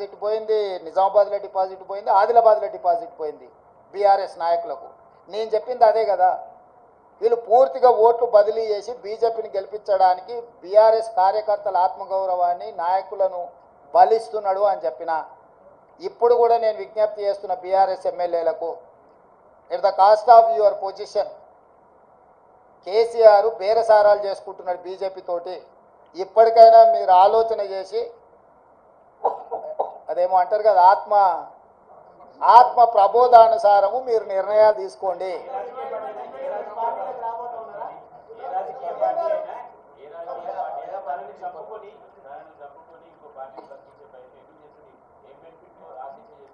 Deposit పోయింది నిజామాబాద్లో deposit పోయింది ఆదిలాబాద్లో డిపాజిట్ పోయింది బీఆర్ఎస్ నాయకులకు. నేను చెప్పింది అదే కదా. వీళ్ళు పూర్తిగా ఓట్లు బదిలీ చేసి బీజేపీని గెలిపించడానికి బీఆర్ఎస్ కార్యకర్తల ఆత్మగౌరవాన్ని నాయకులను బలిస్తున్నాడు అని చెప్పిన. ఇప్పుడు కూడా నేను విజ్ఞప్తి చేస్తున్న బీఆర్ఎస్ ఎమ్మెల్యేలకు it the cost of your position. KCR బేరసారాలు చేసుకుంటున్నాడు బీజేపీ తోటి. ఇప్పటికైనా మీరు ఆలోచన చేసి అదేమో అంటారు కదా ఆత్మ ఆత్మ ప్రబోధానుసారము మీరు నిర్ణయాలు తీసుకోండి.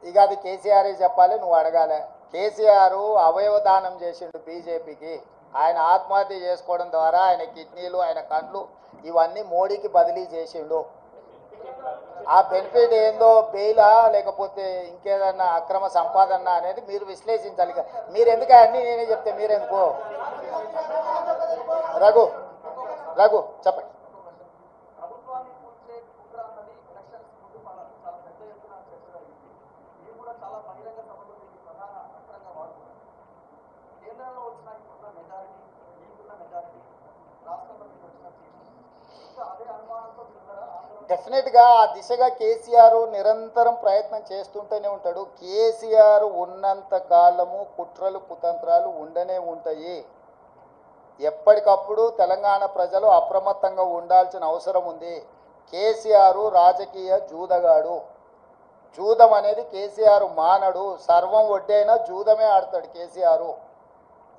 ఇక అది కేసీఆర్ చెప్పాలి నువ్వు అడగాలి. కేసీఆర్ అవయవ దానం చేసిండు బీజేపీకి. ఆయన ఆత్మహత్య చేసుకోవడం ద్వారా ఆయన కిడ్నీలు ఆయన కండ్లు ఇవన్నీ మోడీకి బదిలీ చేసిండు. ఆ బెనిఫిట్ ఏందో బెయిలా లేకపోతే ఇంకేదన్నా అక్రమ సంపాదన అనేది మీరు విశ్లేషించాలి. మీరు ఎందుకు అన్నీ నేనే చెప్తే మీరెందుకో? రఘు రఘు చెప్పండి. డెఫినెట్గా ఆ దిశగా కేసీఆర్ నిరంతరం ప్రయత్నం చేస్తుంటూనే ఉంటాడు. కేసీఆర్ ఉన్నంత కాలము కుట్రలు కుతంత్రాలు ఉండనే ఉంటాయి. ఎప్పటికప్పుడు తెలంగాణ ప్రజలు అప్రమత్తంగా ఉండాల్సిన అవసరం ఉంది. కేసీఆర్ రాజకీయ జూదగాడు. జూదం అనేది కేసీఆర్ మానడు. సర్వం ఒడ్డైనా జూదమే ఆడతాడు కేసీఆర్.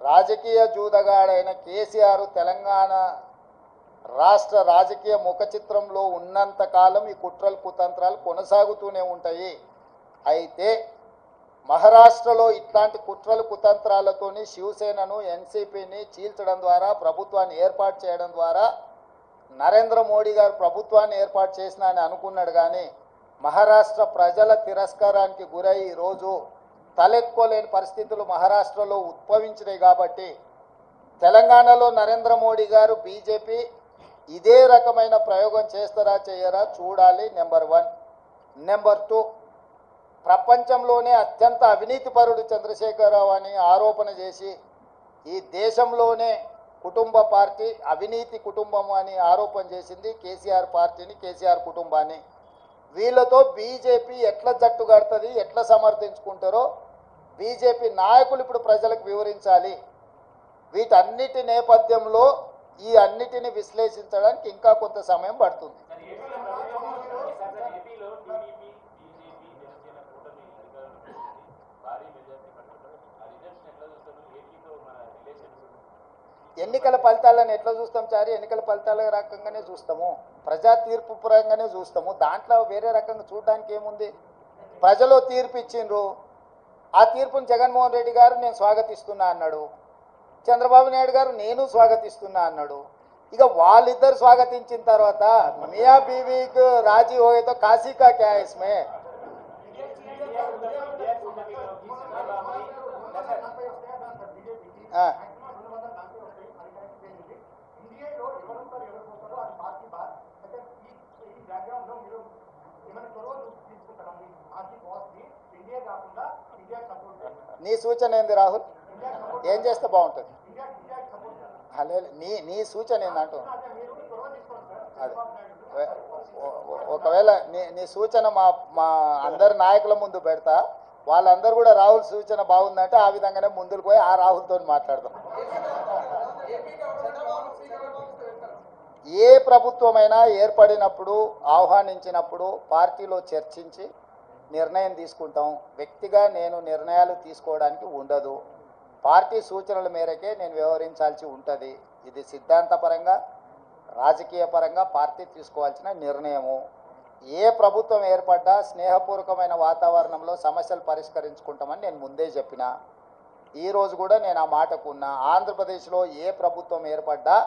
రాజకీయ జూదగాడైన కేసీఆర్ తెలంగాణ రాష్ట్ర రాజకీయ ముఖ చిత్రంలో ఉన్నంతకాలం ఈ కుట్రలు కుతంత్రాలు కొనసాగుతూనే ఉంటాయి. అయితే మహారాష్ట్రలో ఇట్లాంటి కుట్రలు కుతంత్రాలతోని శివసేనను ఎన్సీపీని చీల్చడం ద్వారా ప్రభుత్వాన్ని ఏర్పాటు చేయడం ద్వారా నరేంద్ర మోడీ గారు ప్రభుత్వాన్ని ఏర్పాటు చేసిన అని అనుకున్నాడు కానీ మహారాష్ట్ర ప్రజల తిరస్కారానికి గురై ఈరోజు తలెత్తుకోలేని పరిస్థితులు మహారాష్ట్రలో ఉద్భవించినాయి కాబట్టి తెలంగాణలో నరేంద్ర మోడీ గారు బీజేపీ ఇదే రకమైన ప్రయోగం చేస్తారా చేయరా చూడాలి. నెంబర్ వన్ నెంబర్ టూ ప్రపంచంలోనే అత్యంత అవినీతిపరుడు చంద్రశేఖరరావు అని ఆరోపణ చేసి ఈ దేశంలోనే కుటుంబ పార్టీ అవినీతి కుటుంబం అని ఆరోపణ చేసింది కేసీఆర్ పార్టీని కేసీఆర్ కుటుంబాన్ని. వీళ్ళతో బీజేపీ ఎట్లా జట్టు కడుతుంది ఎట్లా సమర్థించుకుంటారో బీజేపీ నాయకులు ఇప్పుడు ప్రజలకు వివరించాలి. వీటన్నిటి నేపథ్యంలో ఈ అన్నిటిని విశ్లేషించడానికి ఇంకా కొంత సమయం పడుతుంది. ఎన్నికల ఫలితాలను ఎట్లా చూస్తాం చారి? ఎన్నికల ఫలితాల రకంగానే చూస్తాము. ప్రజా తీర్పు పరంగానే చూస్తాము. దాంట్లో వేరే రకంగా చూడడానికి ఏముంది? ప్రజలు తీర్పు ఇచ్చిండ్రు. ఆ తీర్పుని జగన్మోహన్ రెడ్డి గారు నేను స్వాగతిస్తున్నా అన్నాడు. చంద్రబాబు నాయుడు గారు నేను స్వాగతిస్తున్నా అన్నాడు. ఇక వాళ్ళిద్దరు స్వాగతించిన తర్వాత మియా బీవీకి రాజీ హోయతో కాశీకా క్యాయస్మే నీ సూచన ఏంది రాహుల్? ఏం చేస్తే బాగుంటుంది? హలే నీ నీ సూచన ఏందంటూ అదే. ఒకవేళ నీ నీ సూచన మా మా అందరి నాయకుల ముందు పెడతా వాళ్ళందరూ కూడా రాహుల్ సూచన బాగుందంటే ఆ విధంగానే ముందుకు పోయి ఆ రాహుల్తో మాట్లాడదాం. ఏ ప్రభుత్వమైనా ఏర్పడినప్పుడు ఆహ్వానించినప్పుడు పార్టీలో చర్చించి నిర్ణయం తీసుకుంటాం. వ్యక్తిగా నేను నిర్ణయాలు తీసుకోవడానికి ఉండదు. పార్టీ సూచనల మేరకే నేను వ్యవహరించాల్సి ఉంటుంది. ఇది సిద్ధాంతపరంగా రాజకీయ పరంగా పార్టీ తీసుకోవాల్సిన నిర్ణయము. ఏ ప్రభుత్వం ఏర్పడ్డా స్నేహపూర్వకమైన వాతావరణంలో సమస్యలు పరిష్కరించుకుంటామని నేను ముందే చెప్పిన. ఈరోజు కూడా నేను ఆ మాటకు ఉన్నా. ఆంధ్రప్రదేశ్లో ఏ ప్రభుత్వం ఏర్పడ్డా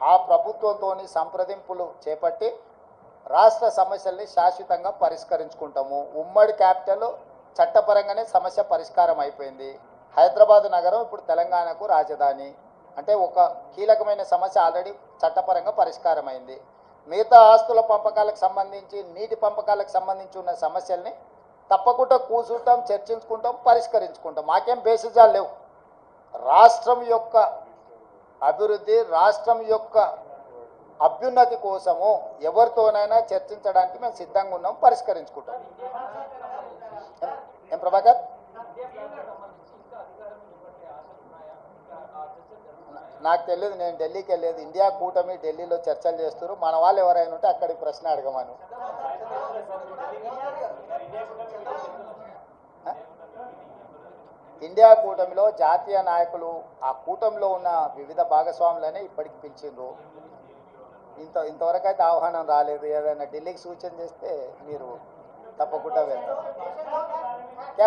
ఆ ప్రభుత్వంతో సంప్రదింపులు చేపట్టి రాష్ట్ర సమస్యల్ని శాశ్వతంగా పరిష్కరించుకుంటాము. ఉమ్మడి క్యాపిటల్ చట్టపరంగానే సమస్య పరిష్కారం అయిపోయింది. హైదరాబాద్ నగరం ఇప్పుడు తెలంగాణకు రాజధాని. అంటే ఒక కీలకమైన సమస్య ఆల్రెడీ చట్టపరంగా పరిష్కారమైంది. మిగతా ఆస్తుల పంపకాలకు సంబంధించి నీటి పంపకాలకు సంబంధించి ఉన్న సమస్యల్ని తప్పకుండా కూర్చుంటాం చర్చించుకుంటాం పరిష్కరించుకుంటాం. మాకేం బేసిజాలు లేవు. రాష్ట్రం యొక్క అభివృద్ధి రాష్ట్రం యొక్క అభ్యున్నతి కోసము ఎవరితోనైనా చర్చించడానికి మేము సిద్ధంగా ఉన్నాం పరిష్కరించుకుంటాం. ఏం ప్రభాకర్? నాకు తెలియదు నేను ఢిల్లీకి వెళ్ళేది. ఇండియా కూటమి ఢిల్లీలో చర్చలు చేస్తారు మన వాళ్ళు ఎవరైనా ఉంటే అక్కడికి ప్రశ్న అడగమను. ఇండియా కూటమిలో జాతీయ నాయకులు ఆ కూటమిలో ఉన్న వివిధ భాగస్వాములనే ఇప్పటికి పిలిచిండ్రు. ఇంత ఇంతవరకు అయితే ఆహ్వానం రాలేదు. ఏదైనా ఢిల్లీకి సూచన చేస్తే మీరు తప్పకుండా వెళ్తారు. క్యా